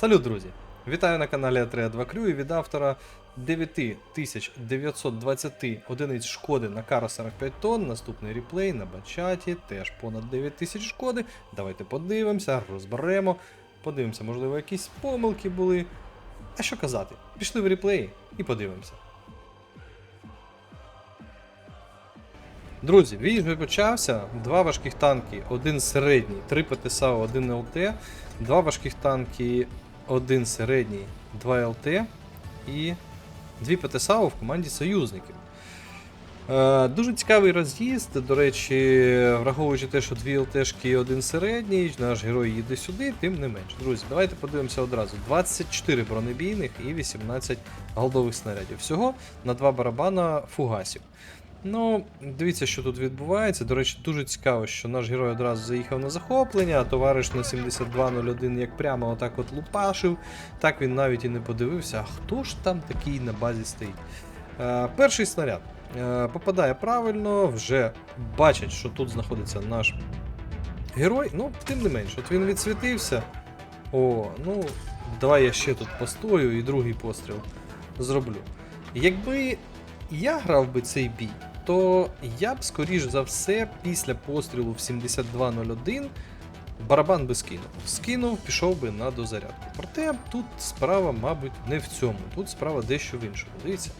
Салют, друзі! Вітаю на каналі А3 2 Крю і від автора 9920 одиниць шкоди на Каро 45 тонн. Наступний реплей на Бачаті, теж понад 9000 шкоди. Давайте подивимося, розберемо. Подивимося, можливо, якісь помилки були. А що казати? Пішли в реплей і подивимося. Друзі, бій почався. Два важких танки, один середній, три ПТСАУ, один ЛТ, два важких танки, один середній, два ЛТ і дві ПТСАУ в команді союзників. Е, дуже цікавий роз'їзд. До речі, враховуючи те, що дві ЛТшки і один середній, наш герой їде сюди, тим не менш. Друзі, давайте подивимося одразу: 24 бронебійних і 18 голдових снарядів. Всього на два барабана фугасів. Ну, дивіться, що тут відбувається. До речі, дуже цікаво, що наш герой одразу заїхав на захоплення, а товариш на 7201 як прямо отак от лупашив. Так він навіть і не подивився, а хто ж там такий на базі стоїть. Е, перший снаряд е, попадає правильно, вже бачать, що тут знаходиться наш герой. Ну, тим не менш, от він відсвітився. О, ну, давай я ще тут постою і другий постріл зроблю. Якби я грав би цей бій, то я б, скоріш за все, після пострілу в 7201 барабан би скинув. Скинув, пішов би на дозарядку. Проте тут справа, мабуть, не в цьому. Тут справа дещо в іншому. Дивіться.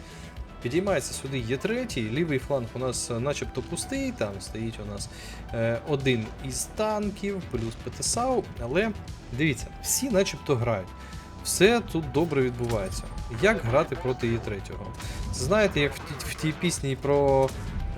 Підіймається сюди є третій, лівий фланг у нас е, начебто пустий, там стоїть у нас е, один із танків, плюс ПТСАУ, але дивіться, всі начебто грають. Все тут добре відбувається. Як грати проти є третього? Знаєте, як в в тій пісні про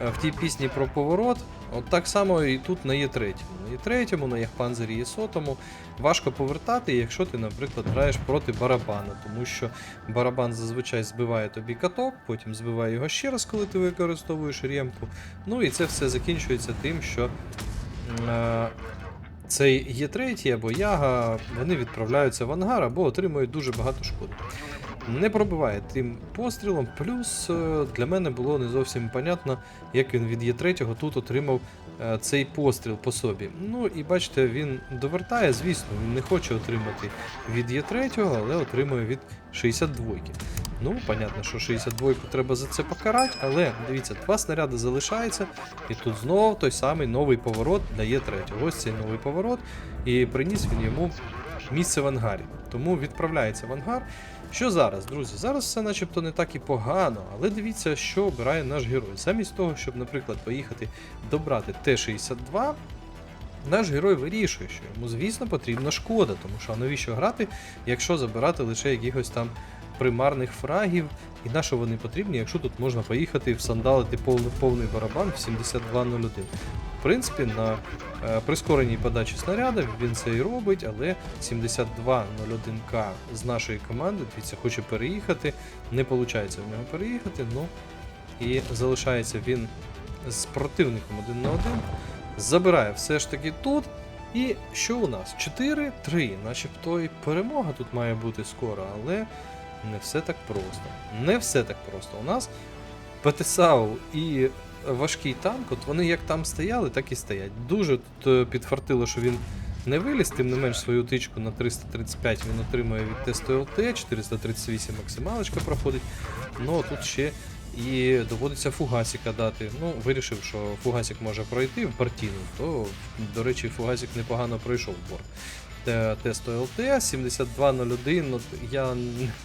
е, в тій пісні про поворот, от так само і тут на є третьому. На є третьому, на Яхпанзері є сотому. Важко повертати, якщо ти, наприклад, граєш проти барабана, тому що барабан зазвичай збиває тобі каток, потім збиває його ще раз, коли ти використовуєш ремку. Ну і це все закінчується тим, що. Е, цей є третій або яга, вони відправляються в ангар або отримують дуже багато шкоди. Не пробиває тим пострілом, плюс е, для мене було не зовсім понятно, як він від Є3 тут отримав е, цей постріл по собі. Ну і бачите, він довертає, звісно, він не хоче отримати від Є3, але отримує від 62-ки. Ну, понятно, що 62-ку треба за це покарати, але дивіться, два снаряди залишаються, і тут знову той самий новий поворот дає третього. Ось цей новий поворот, і приніс він йому місце в ангарі. Тому відправляється в ангар. Що зараз, друзі? Зараз все начебто не так і погано, але дивіться, що обирає наш герой. Замість того, щоб, наприклад, поїхати добрати Т-62. Наш герой вирішує, що йому, звісно, потрібна шкода, тому що навіщо грати, якщо забирати лише якихось там примарних фрагів, і на що вони потрібні, якщо тут можна поїхати всандалити повний, повний барабан в 7201. В принципі, на е, прискореній подачі снарядів він це і робить, але 7201К з нашої команди, дивіться, хоче переїхати, не виходить в нього переїхати, ну і залишається він з противником один на один. Забирає все ж таки тут. І що у нас? 4-3, начебто і перемога тут має бути скоро, але не все так просто. Не все так просто. У нас ПТСАУ і важкий танк, от вони як там стояли, так і стоять. Дуже тут е, підфартило, що він не виліз, тим не менш свою тичку на 335 він отримує від тесту ЛТ, 438 максималочка проходить. Ну тут ще і доводиться фугасіка дати. Ну, вирішив, що фугасик може пройти в партійну, то, до речі, фугасик непогано пройшов борт. Те- Тесту ЛТ 7201. От я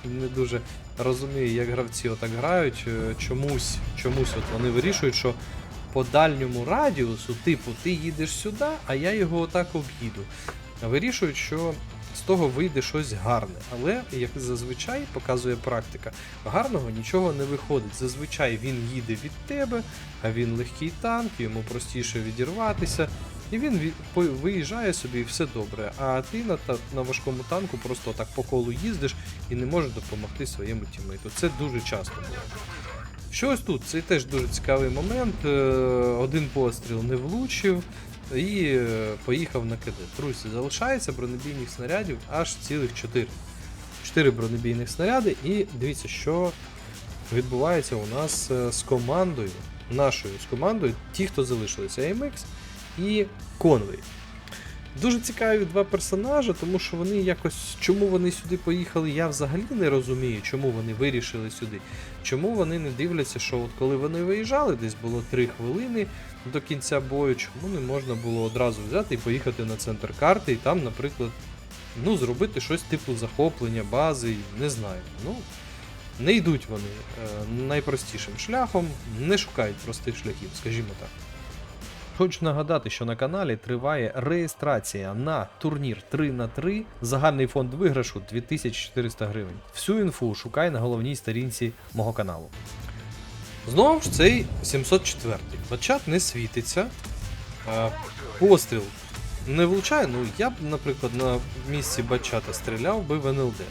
не дуже розумію, як гравці отак грають. Е, Чомусь, чомусь от вони вирішують, що по дальньому радіусу, типу, ти їдеш сюди, а я його отак об'їду. Вирішують, що з того вийде щось гарне. Але, як зазвичай показує практика, гарного нічого не виходить. Зазвичай він їде від тебе, а він легкий танк, йому простіше відірватися. І він виїжджає собі і все добре. А ти на, на важкому танку просто так по колу їздиш і не можеш допомогти своєму тімейту. Це дуже часто буває. Що ось тут? Це теж дуже цікавий момент. Е, Один постріл не влучив і е, поїхав на КД. Друзі, залишається бронебійних снарядів аж цілих 4. 4 бронебійних снаряди, і дивіться, що відбувається у нас е, з командою, нашою з командою, ті, хто залишилися AMX і Conway. Дуже цікаві два персонажі, тому що вони якось. Чому вони сюди поїхали, я взагалі не розумію, чому вони вирішили сюди. Чому вони не дивляться, що от коли вони виїжджали, десь було 3 хвилини до кінця бою, чому не можна було одразу взяти і поїхати на центр карти і там, наприклад, ну, зробити щось типу захоплення бази, не знаю. Ну, не йдуть вони е, найпростішим шляхом, не шукають простих шляхів, скажімо так. Хочу нагадати, що на каналі триває реєстрація на турнір 3 на 3 Загальний фонд виграшу 2400 гривень. Всю інфу шукай на головній сторінці мого каналу. Знову ж цей 704. Бачат не світиться. А, постріл не влучає. Ну я б, наприклад, на місці бачата стріляв би в НЛД.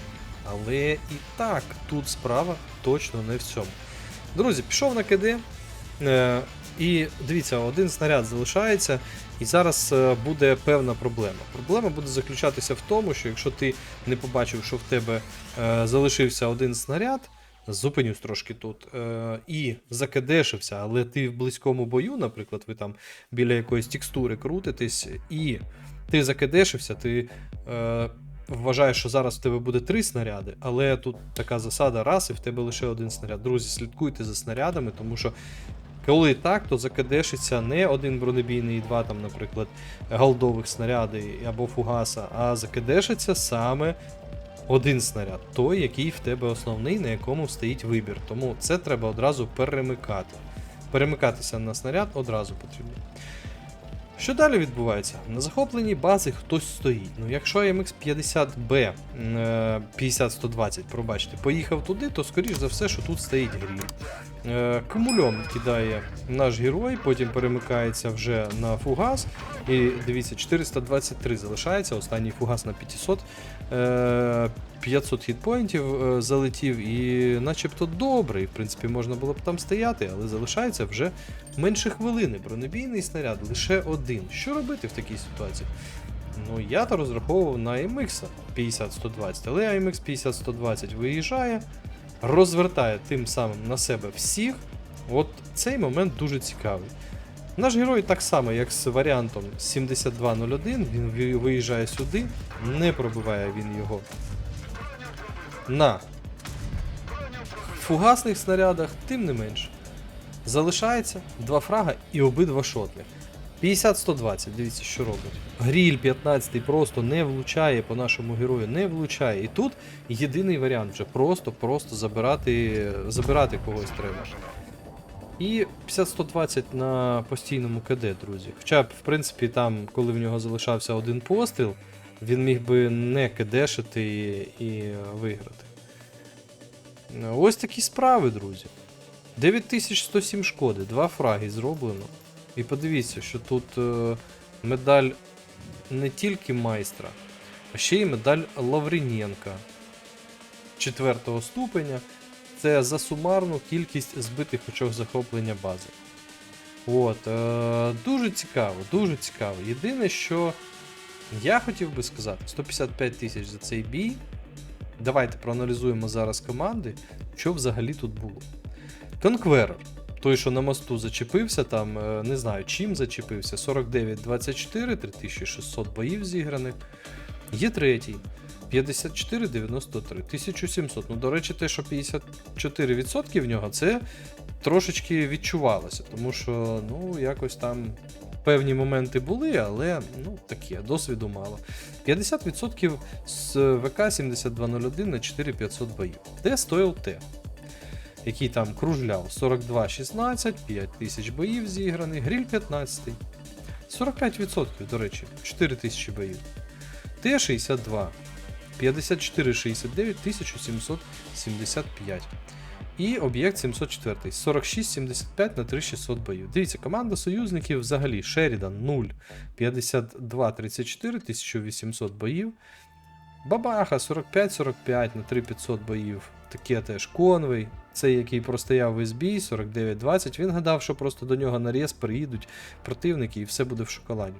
Але і так, тут справа точно не в цьому. Друзі, пішов на КД. І дивіться, один снаряд залишається, і зараз е, буде певна проблема. Проблема буде заключатися в тому, що якщо ти не побачив, що в тебе е, залишився один снаряд, зупинюсь трошки тут, е, і закидешився, але ти в близькому бою, наприклад, ви там біля якоїсь текстури крутитесь, і ти закидешився, ти. Вважаєш, що зараз в тебе буде три снаряди, але тут така засада раз, і в тебе лише один снаряд. Друзі, слідкуйте за снарядами, тому що коли так, то закидешиться не один бронебійний і два, там, наприклад, голдових снаряди або фугаса, а закидешиться саме один снаряд, той, який в тебе основний, на якому стоїть вибір. Тому це треба одразу перемикати. Перемикатися на снаряд одразу потрібно. Що далі відбувається? На захопленій базі хтось стоїть. Ну, якщо MX 50B е, 50-120, пробачте, поїхав туди, то скоріш за все, що тут стоїть гріль. Е, Кумульом кидає наш герой, потім перемикається вже на фугас. І дивіться, 423 залишається, останній фугас на 500. Е, 500 хітпоінтів е, залетів, і начебто добре, і в принципі можна було б там стояти, але залишається вже менше хвилини. Бронебійний снаряд лише один. Що робити в такій ситуації? Ну, я то розраховував на MX 50-120, але AMX 50-120 виїжджає, розвертає тим самим на себе всіх. От цей момент дуже цікавий. Наш герой так само, як з варіантом 7201, він виїжджає сюди, не пробиває він його на фугасних снарядах, тим не менше. Залишається два фрага і обидва шотних. 50-120, дивіться, що робить. Гріль 15 просто не влучає по нашому герою, не влучає. І тут єдиний варіант вже просто-просто забирати, забирати когось треба. І 50-120 на постійному КД, друзі. Хоча б, в принципі, там, коли в нього залишався один постріл, він міг би не кидешити і, і виграти. Ось такі справи, друзі. 9107 шкоди, два фраги зроблено. І подивіться, що тут е, медаль не тільки майстра, а ще й медаль Лаврінєнка четвертого ступеня. Це за сумарну кількість збитих очок захоплення бази. От, е, дуже цікаво, дуже цікаво. Єдине, що я хотів би сказати, 155 тисяч за цей бій. Давайте проаналізуємо зараз команди, що взагалі тут було. Конкверер. Той, що на мосту зачепився, там е, не знаю чим зачепився. 49-24, 3600 боїв зіграних. Є третій. 54-93, 1700. Ну, до речі, те, що 54% в нього, це трошечки відчувалося, тому що, ну, якось там певні моменти були, але ну, таке, досвіду мало. 50% з ВК 7201 на 4500 боїв. Де стоїв Т? Який там кружляв 42-16, 5000 боїв зіграних, гріль 15. 45%, до речі, 4000 боїв. Т-62, 54-69, 1775. І об'єкт 704, 46-75 на 3600 боїв. Дивіться, команда союзників взагалі Шерідан 0, 52-34, 1800 боїв. Бабаха 45-45 на 3500 боїв. Таке теж Конвей. Цей, який простояв весь бій, 49-20. Він гадав, що просто до нього наріз приїдуть противники і все буде в шоколаді.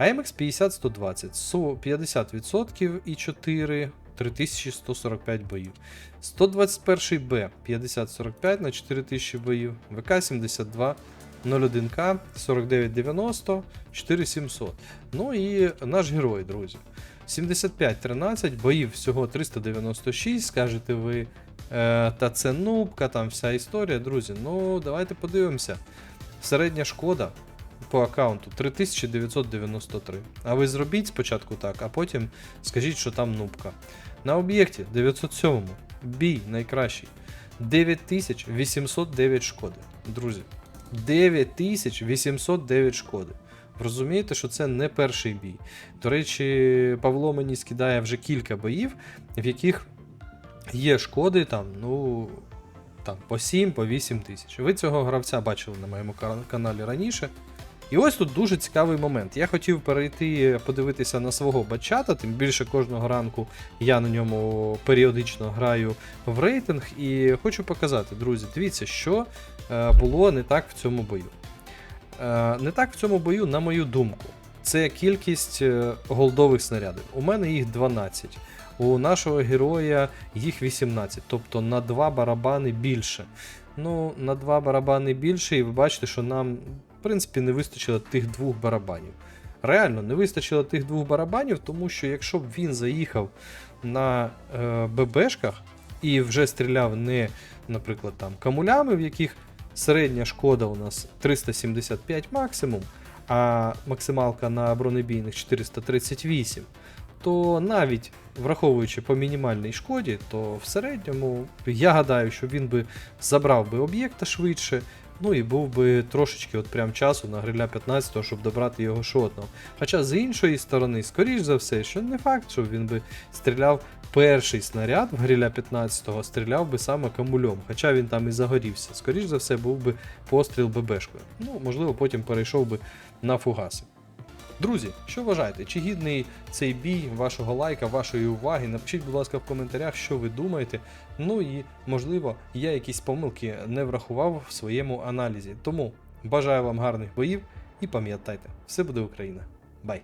AMX 50-120, со- 50% і 4, 3145 боїв. 121 Б 50-45 на 4000 боїв. ВК 72 01К 4990 4700. Ну і наш герой, друзі. 75-13, боїв всього 396, скажете ви. Е, та це нубка, там вся історія, друзі. Ну, давайте подивимося. Середня шкода по аккаунту 3993. А ви зробіть спочатку так, а потім скажіть, що там нубка. На об'єкті 907 бій найкращий. 9809 шкоди. Друзі. 9809 шкоди. Розумієте, що це не перший бій. До речі, Павло мені скидає вже кілька боїв, в яких є шкоди там, ну, там, по 7, по 8 тисяч. Ви цього гравця бачили на моєму каналі раніше. І ось тут дуже цікавий момент. Я хотів перейти подивитися на свого бачата, тим більше кожного ранку я на ньому періодично граю в рейтинг. І хочу показати, друзі, дивіться, що е, було не так в цьому бою. Е, не так в цьому бою, на мою думку. Це кількість е, голдових снарядів. У мене їх 12. У нашого героя їх 18, тобто на 2 барабани більше. Ну, на 2 барабани більше, і ви бачите, що нам, в принципі, не вистачило тих двох барабанів. Реально, не вистачило тих двох барабанів, тому що якщо б він заїхав на е, ББшках і вже стріляв не, наприклад, там камулями, в яких середня шкода у нас 375 максимум, а максималка на бронебійних 438, то навіть враховуючи по мінімальній шкоді, то в середньому я гадаю, що він би забрав би об'єкта швидше. Ну і був би трошечки от прям часу на гриля 15, щоб добрати його шотного. Хоча з іншої сторони, скоріш за все, що не факт, що він би стріляв перший снаряд в гриля 15-го, стріляв би саме камульом, хоча він там і загорівся. Скоріш за все, був би постріл ББшкою. Ну, можливо, потім перейшов би на фугаси. Друзі, що вважаєте? Чи гідний цей бій вашого лайка, вашої уваги? Напишіть, будь ласка, в коментарях, що ви думаєте. Ну і можливо, я якісь помилки не врахував в своєму аналізі. Тому бажаю вам гарних боїв і пам'ятайте, все буде Україна. Бай!